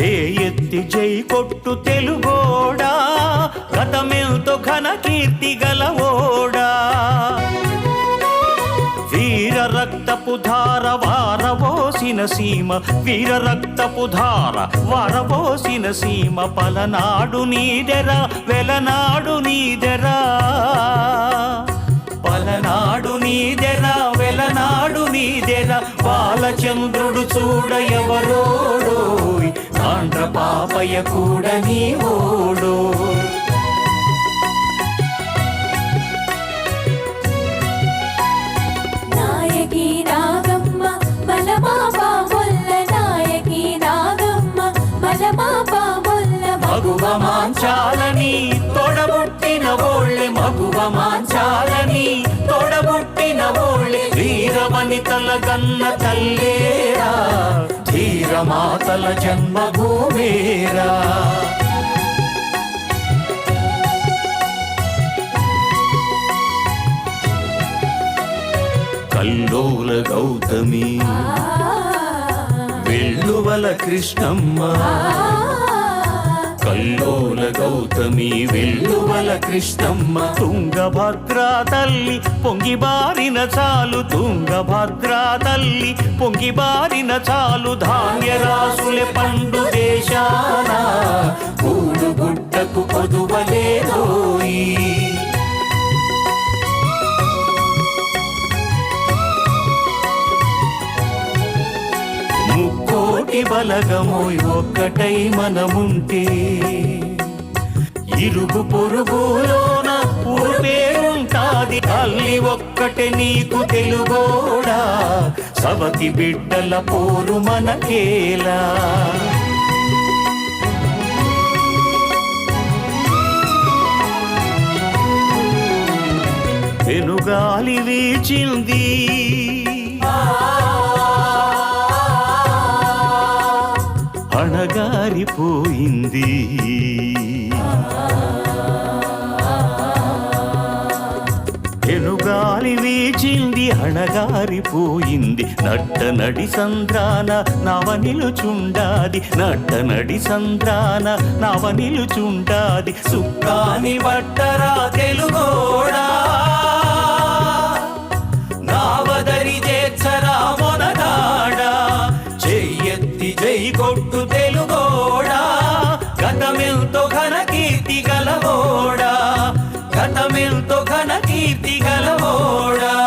చేయెత్తి జై కొట్టు తెలుగోడా గతమెంతో ఘన కీర్తి గలవోడా. వీర రక్తపు ధార వారబోసిన సీమ వీర రక్తపు ధార వారబోసిన సీమ పలనాడు నీదెరా వెలనాడు నీదెరా. పలనాడు నీదెరా నీదెరా బాలచంద్రుడు చూడ ఎవరోడోయ్? ఆంధ్ర పాపయ్య కూడా నీ ఓడో మగువ మాంచాలని తొడబుట్టిన ఓళ్ళె మగువ మాంచాలని. వీరవనితల గన్న తల్లేరా? ధీరమాతల జన్మభూమేరా? కల్లోల గౌతమి వెల్లువల కృష్ణమ్మ కల్లోల గౌతమి వెల్లువల కృష్ణమ్మ. తుంగభద్ర తల్లి పొంగి బారిన చాలు. తుంగభద్ర తల్లి పొంగి బారిన చాలు. ధాన్య రాసులే పండు దేశానా. ముక్కోటి బలగమోయ్ ఒక్కటై మనముంటే. ఇరుగు పొరుగులోన ఊరు పేరుంటాది తల్లి ఒక్కటే నీకు తెలుగోడా? సవతి బిడ్డల పోరు మనకేలా? వెనుగాలి వీచింది అణగారిపోయింది. ఎనుగాలి వీచింది అణగారిపోయింది. నట్ట నడి సంద్రాన నవ నిలుచుండాది. నట్ట నడి సంద్రాన నవ నిలుచుండాది. సుక్కాని బట్టరా తెలుగోడా? వెలుగోడా గతమెంతో ఘన కీర్తి గలవోడా? గతమెంతో ఘన కీర్తి గలవోడా?